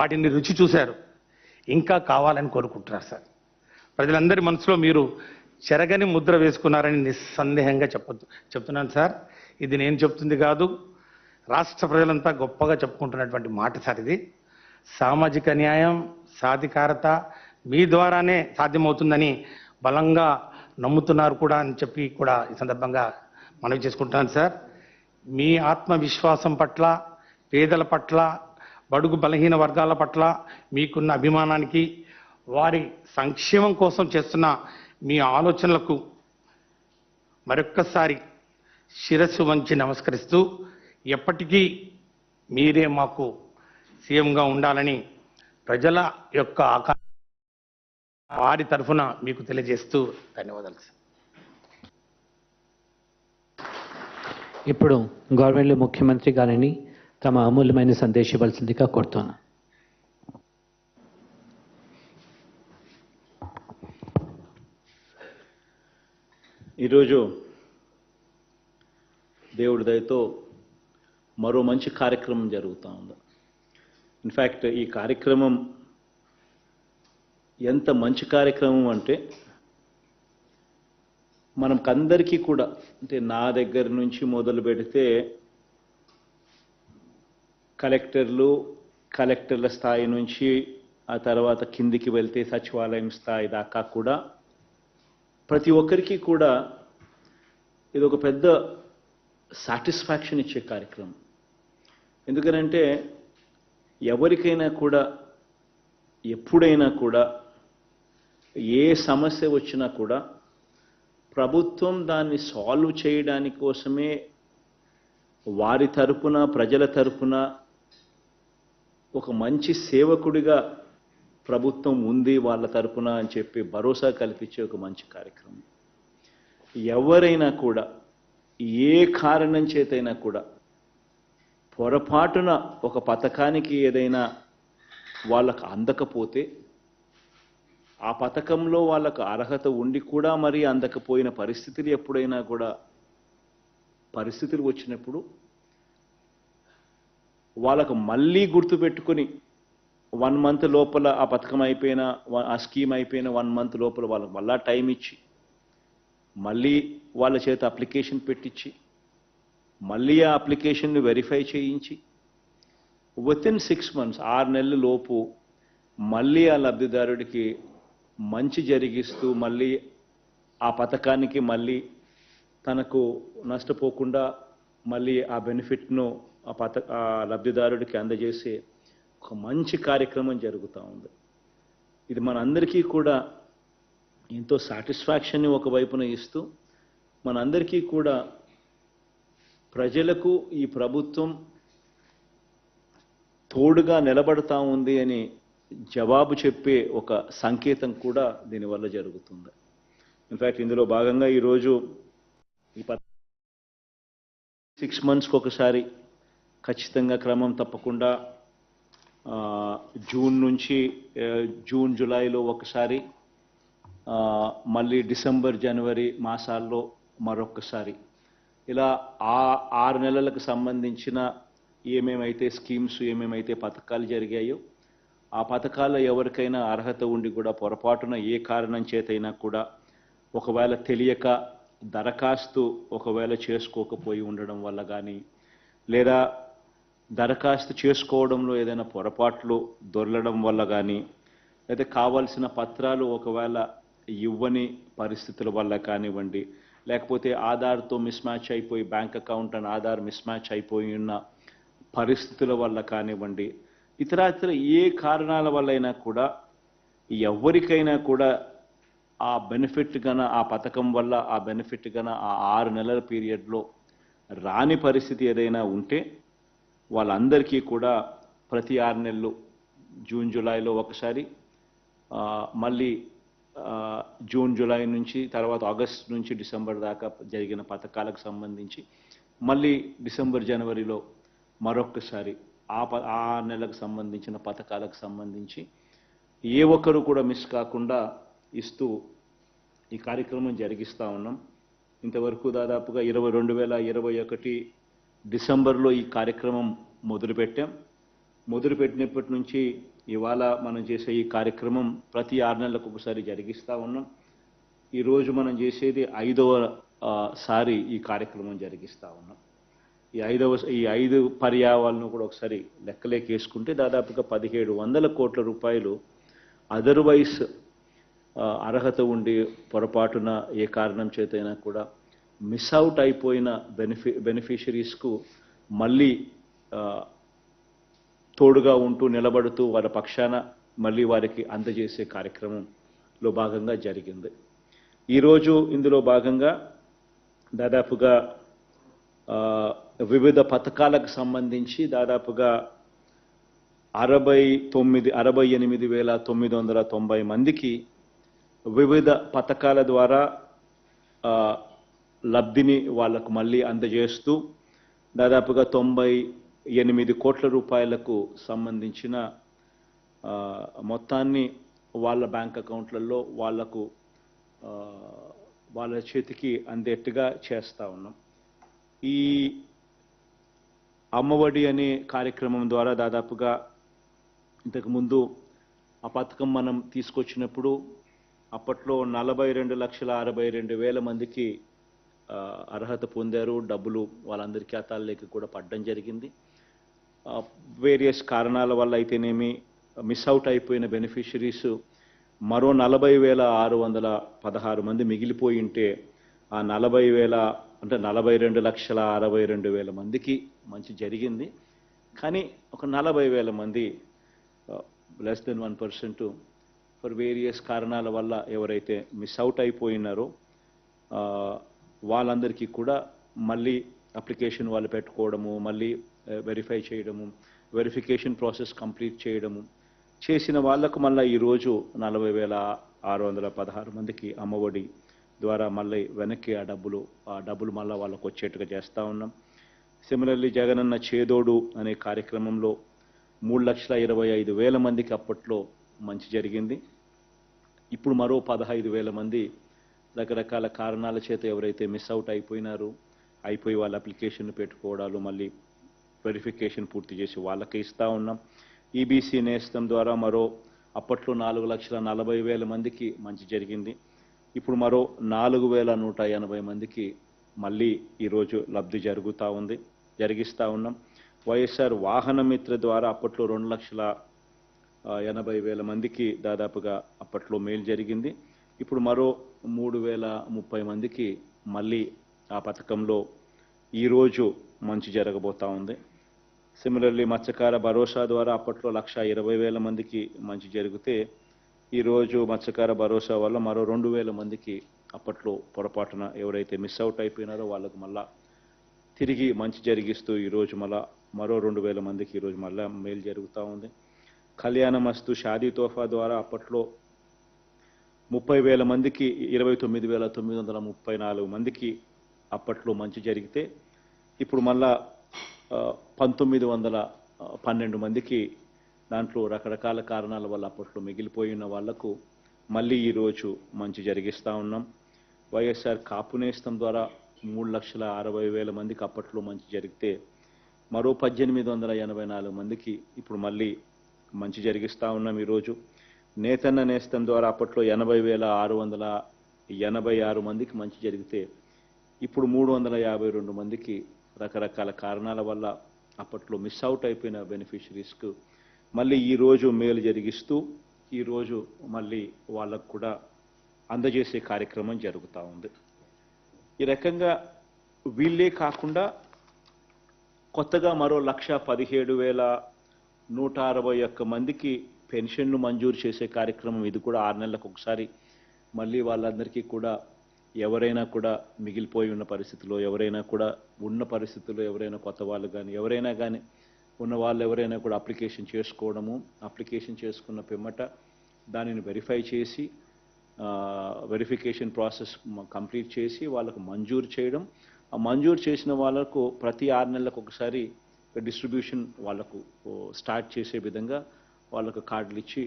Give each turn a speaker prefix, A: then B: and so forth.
A: వాటిని రుచి చూశారు. ఇంకా కావాలని కోరుకుంటున్నారు సార్. ప్రజలందరి మనసులో మీరు చెరగని ముద్ర వేసుకున్నారని నిస్సందేహంగా చెప్పొద్దు చెప్తున్నాను సార్. ఇది నేను చెప్తుంది కాదు రాష్ట్ర ప్రజలంతా గొప్పగా చెప్పుకుంటున్నటువంటి మాట సార్ ఇది. సామాజిక న్యాయం సాధికారత మీ ద్వారానే సాధ్యమవుతుందని బలంగా నమ్ముతున్నారు కూడా అని చెప్పి కూడా ఈ సందర్భంగా మనవి చేసుకుంటున్నాను సార్. మీ ఆత్మవిశ్వాసం పట్ల పేదల పట్ల బడుగు బలహీన వర్గాల పట్ల మీకున్న అభిమానానికి వారి సంక్షేమం కోసం చేస్తున్న మీ ఆలోచనలకు మరొక్కసారి శిరస్సు వంచి నమస్కరిస్తూ ఎప్పటికీ మీరే మాకు సీఎంగా ఉండాలని ప్రజల యొక్క ఆకా వారి తరఫున మీకు తెలియజేస్తూ ధన్యవాదాలు
B: ఇప్పుడు గవర్నమెంట్ ముఖ్యమంత్రి గారిని తమ అమూల్యమైన సందేశం ఇవ్వాల్సిందిగా కోరుతున్నాను.
C: ఈరోజు దేవుడి దయతో మరో మంచి కార్యక్రమం జరుగుతూ ఉంది. ఇన్ఫ్యాక్ట్ ఈ కార్యక్రమం ఎంత మంచి కార్యక్రమం అంటే మనకందరికీ కూడా అంటే నా దగ్గర నుంచి మొదలు పెడితే కలెక్టర్లు కలెక్టర్ల స్థాయి నుంచి ఆ తర్వాత కిందికి వెళ్తే సచివాలయం స్థాయి దాకా కూడా ప్రతి ఒక్కరికి కూడా ఇది ఒక పెద్ద సాటిస్ఫాక్షన్ ఇచ్చే కార్యక్రమం. ఎందుకనంటే ఎవరికైనా కూడా ఎప్పుడైనా కూడా ఏ సమస్య వచ్చినా కూడా ప్రభుత్వం దాన్ని సాల్వ్ చేయడానికి కోసమే వారి తరపున ప్రజల తరపున ఒక మంచి సేవకుడిగా ప్రభుత్వం ఉంది వాళ్ళ తరపున అని చెప్పి భరోసా కల్పించే ఒక మంచి కార్యక్రమం. ఎవరైనా కూడా ఏ కారణం చేతైనా కూడా పొరపాటున ఒక పథకానికి ఏదైనా వాళ్ళకు అందకపోతే ఆ పథకంలో వాళ్ళకు అర్హత ఉండి కూడా మరి అందకపోయిన పరిస్థితులు ఎప్పుడైనా కూడా పరిస్థితులు వచ్చినప్పుడు వాళ్ళకు మళ్ళీ గుర్తుపెట్టుకొని వన్ మంత్ లోపల ఆ పథకం అయిపోయిన ఆ స్కీమ్ అయిపోయిన వన్ మంత్ లోపల వాళ్ళకి మళ్ళా టైం ఇచ్చి మళ్ళీ వాళ్ళ చేత అప్లికేషన్ పెట్టించి మళ్ళీ ఆ అప్లికేషన్ని వెరిఫై చేయించి విత్ ఇన్ సిక్స్ మంత్స్ ఆరు నెలల లోపు మళ్ళీ ఆ లబ్ధిదారుడికి మంచి జరిగిస్తూ మళ్ళీ ఆ పథకానికి మళ్ళీ తనకు నష్టపోకుండా మళ్ళీ ఆ బెనిఫిట్ను ఆ పథ ఆ లబ్ధిదారుడికి అందజేసే ఒక మంచి కార్యక్రమం జరుగుతూ ఉంది. ఇది మనందరికీ కూడా ఎంతో సాటిస్ఫాక్షన్ని ఒకవైపున ఇస్తూ మనందరికీ కూడా ప్రజలకు ఈ ప్రభుత్వం తోడుగా నిలబడతా ఉంది అని జవాబు చెప్పే ఒక సంకేతం కూడా దీనివల్ల జరుగుతుంది. ఇన్ఫ్యాక్ట్ ఇందులో భాగంగా ఈరోజు ఈ పథ సిక్స్ మంత్స్కి ఒకసారి ఖచ్చితంగా క్రమం తప్పకుండా జూన్ నుంచి జూన్ జూలైలో ఒకసారి మళ్ళీ డిసెంబర్ జనవరి మాసాల్లో మరొకసారి ఇలా ఆ ఆరు నెలలకు సంబంధించిన ఏమేమైతే స్కీమ్స్ ఏమేమైతే పథకాలు జరిగాయో ఆ పథకాల్లో ఎవరికైనా అర్హత ఉండి కూడా పొరపాటున ఏ కారణం చేతైనా కూడా ఒకవేళ తెలియక దరఖాస్తు ఒకవేళ చేసుకోకపోయి ఉండడం వల్ల కానీ లేదా దరఖాస్తు చేసుకోవడంలో ఏదైనా పొరపాట్లు దొరలడం వల్ల కానీ లేదా కావాల్సిన పత్రాలు ఒకవేళ ఇవ్వని పరిస్థితుల వల్ల కానివ్వండి లేకపోతే ఆధార్తో మిస్ మ్యాచ్ అయిపోయి bank account and Aadhaar mismatch అయిపోయి ఉన్న పరిస్థితుల వల్ల కానివ్వండి ఇతరాతర ఏ కారణాల వల్లైనా కూడా ఎవరికైనా కూడా ఆ బెనిఫిట్ గన ఆ పథకం వల్ల ఆ బెనిఫిట్ గన ఆ ఆరు నెలల పీరియడ్లో రాని పరిస్థితి ఏదైనా ఉంటే వాళ్ళందరికీ కూడా ప్రతి ఆరు నెలలు జూన్ జూలైలో ఒకసారి మళ్ళీ జూన్ జూలై నుంచి తర్వాత ఆగస్ట్ నుంచి డిసెంబర్ దాకా జరిగిన పథకాలకు సంబంధించి మళ్ళీ డిసెంబర్ జనవరిలో మరొకసారి ఆ ప ఆ నెలకు సంబంధించిన పథకాలకు సంబంధించి ఏ ఒక్కరు కూడా మిస్ కాకుండా ఇస్తూ ఈ కార్యక్రమం జరిగిస్తూ ఉన్నాం. ఇంతవరకు దాదాపుగా ఇరవై రెండు వేల ఇరవై ఒకటి డిసెంబర్లో ఈ కార్యక్రమం మొదలుపెట్టాం. మొదలుపెట్టినప్పటి నుంచి ఇవాళ మనం చేసే ఈ కార్యక్రమం ప్రతి ఆరు నెలలకు ఒకసారి జరిగిస్తూ ఉన్నాం. ఈరోజు మనం చేసేది ఐదవ సారి ఈ కార్యక్రమం జరిగిస్తూ ఉన్నాం. ఈ ఐదవ ఈ ఐదు పర్యావాలను కూడా ఒకసారి లెక్కలేకేసుకుంటే దాదాపుగా పదిహేడు వందల కోట్ల రూపాయలు అదర్వైజ్ అర్హత ఉండి పొరపాటున ఏ కారణం చేతైనా కూడా మిస్ అవుట్ అయిపోయిన బెనిఫి బెనిఫిషరీస్కు మళ్ళీ తోడుగా ఉంటూ నిలబడుతూ వారి పక్షాన మళ్ళీ వారికి అందజేసే కార్యక్రమంలో భాగంగా జరిగింది. ఈరోజు ఇందులో భాగంగా దాదాపుగా వివిధ పథకాలకు సంబంధించి దాదాపుగా అరవై తొమ్మిది అరవై ఎనిమిది వేల తొమ్మిది వందల తొంభై మందికి వివిధ పథకాల ద్వారా లబ్ధిని వాళ్ళకు మళ్ళీ అందజేస్తూ దాదాపుగా తొంభై ఎనిమిది కోట్ల రూపాయలకు సంబంధించిన మొత్తాన్ని వాళ్ళ బ్యాంక్ అకౌంట్లలో వాళ్ళకు వాళ్ళ చేతికి అందేట్టుగా చేస్తూ ఉన్నాం. ఈ అమ్మఒడి అనే కార్యక్రమం ద్వారా దాదాపుగా ఇంతకుముందు ఆ పథకం మనం తీసుకొచ్చినప్పుడు అప్పట్లో నలభై రెండు లక్షల అరవై రెండు వేల మందికి అర్హత పొందారు. డబ్బులు వాళ్ళందరి ఖాతాల్లోకి కూడా పడడం జరిగింది. వేరియస్ కారణాల వల్ల అయితేనేమి మిస్ అవుట్ అయిపోయిన బెనిఫిషరీస్ మరో నలభై వేల ఆరు వందల పదహారు మంది మిగిలిపోయి ఉంటే ఆ నలభై వేల అంటే నలభై రెండు లక్షల అరవై రెండు వేల మందికి మంచి జరిగింది. కానీ ఒక నలభై వేల మంది less than one percent for various కారణాల వల్ల ఎవరైతే మిస్ అవుట్ అయిపోయినారో వాళ్ళందరికీ కూడా మళ్ళీ అప్లికేషన్ వాళ్ళు పెట్టుకోవడము మళ్ళీ వెరిఫై చేయడము వెరిఫికేషన్ ప్రాసెస్ కంప్లీట్ చేయడము. చేసిన వాళ్ళకు మళ్ళీ ఈరోజు నలభై వేల ఆరు వందల పదహారు మందికి అమ్మఒడి ద్వారా మళ్ళీ వెనక్కి ఆ డబ్బులు ఆ డబ్బులు మళ్ళీ వాళ్ళకు వచ్చేట్టుగా చేస్తూ ఉన్నాం. సిమిలర్లీ జగనన్న చేదోడు అనే కార్యక్రమంలో మూడు లక్షల ఇరవై ఐదు వేల మందికి అప్పట్లో మంచి జరిగింది. ఇప్పుడు మరో పదహైదు వేల మంది రకరకాల కారణాల చేత ఎవరైతే మిస్ అవుట్ అయిపోయినారో అయిపోయి వాళ్ళ అప్లికేషన్ పెట్టుకోవడాలు మళ్ళీ వెరిఫికేషన్ పూర్తి చేసి వాళ్ళకే ఇస్తూ ఉన్నాం. ఈబీసీ నేస్తం ద్వారా మరో అప్పట్లో నాలుగు లక్షల నలభై వేల మందికి మంచి జరిగింది. ఇప్పుడు మరో నాలుగు వేల నూట ఎనభై మందికి మళ్ళీ ఈరోజు లబ్ధి జరుగుతూ ఉంది జరిగిస్తూ ఉన్నాం. వైఎస్ఆర్ వాహన మిత్ర ద్వారా అప్పట్లో రెండు లక్షల ఎనభై వేల మందికి దాదాపుగా అప్పట్లో మేలు జరిగింది. ఇప్పుడు మరో మూడు వేల ముప్పై మందికి మళ్ళీ ఆ పథకంలో ఈరోజు మంచి జరగబోతూ ఉంది. సిమిలర్లీ మత్స్యకార భరోసా ద్వారా అప్పట్లో లక్ష ఇరవై వేల మందికి మంచి జరిగితే ఈరోజు మత్స్యకార భరోసా వల్ల మరో రెండు వేల మందికి అప్పట్లో పొరపాటున ఎవరైతే మిస్ అవుట్ అయిపోయినారో వాళ్ళకు మళ్ళా తిరిగి మంచి జరిగిస్తూ ఈరోజు మళ్ళా మరో రెండు వేల మందికి ఈరోజు మళ్ళా మేలు జరుగుతూ ఉంది. కళ్యాణ మస్తు షాదీ తోఫా ద్వారా అప్పట్లో ముప్పై వేల మందికి ఇరవై తొమ్మిది వేల తొమ్మిది వందల ముప్పై నాలుగు మందికి అప్పట్లో మంచి జరిగితే ఇప్పుడు మళ్ళా పంతొమ్మిది వందల పన్నెండు మందికి దాంట్లో రకరకాల కారణాల వల్ల అప్పట్లో మిగిలిపోయిన వాళ్ళకు మళ్ళీ ఈరోజు మంచి జరిగిస్తూ ఉన్నాం. వైఎస్ఆర్ కాపునేస్తం ద్వారా మూడు లక్షల అరవై వేల మందికి అప్పట్లో మంచి జరిగితే మరో పద్దెనిమిది వందల ఎనభై నాలుగు మందికి ఇప్పుడు మళ్ళీ మంచి జరిగిస్తూ ఉన్నాం ఈరోజు నేతన్న నేస్తం ద్వారా అప్పట్లో ఎనభై వేల ఆరు వందల ఎనభై ఆరు మందికి మంచి జరిగితే ఇప్పుడు మూడు వందల యాభై రెండు మందికి రకరకాల కారణాల వల్ల అప్పట్లో మిస్ అవుట్ అయిపోయిన బెనిఫిషరీస్కు మళ్ళీ ఈరోజు మేలు జరిగిస్తూ ఈరోజు మళ్ళీ వాళ్ళకు కూడా అందజేసే కార్యక్రమం జరుగుతూ ఉంది. ఈ రకంగా వీళ్ళే కాకుండా కొత్తగా మరో లక్ష పదిహేడు వేల నూట అరవై ఒక్క మందికి పెన్షన్లు మంజూరు చేసే కార్యక్రమం ఇది కూడా ఆరు నెలలకు ఒకసారి. మళ్ళీ వాళ్ళందరికీ కూడా ఎవరైనా కూడా మిగిలిపోయి ఉన్న పరిస్థితిలో ఎవరైనా కూడా ఉన్న పరిస్థితుల్లో ఎవరైనా కొత్త వాళ్ళు కానీ ఎవరైనా కానీ ఉన్న వాళ్ళు ఎవరైనా కూడా అప్లికేషన్ చేసుకోవడము అప్లికేషన్ చేసుకున్న పిమ్మట దానిని వెరిఫై చేసి వెరిఫికేషన్ ప్రాసెస్ కంప్లీట్ చేసి వాళ్ళకు మంజూరు చేయడం. ఆ మంజూరు చేసిన వాళ్ళకు ప్రతి ఆరు నెలలకు ఒకసారి డిస్ట్రిబ్యూషన్ వాళ్ళకు స్టార్ట్ చేసే విధంగా వాళ్ళకు కార్డులు ఇచ్చి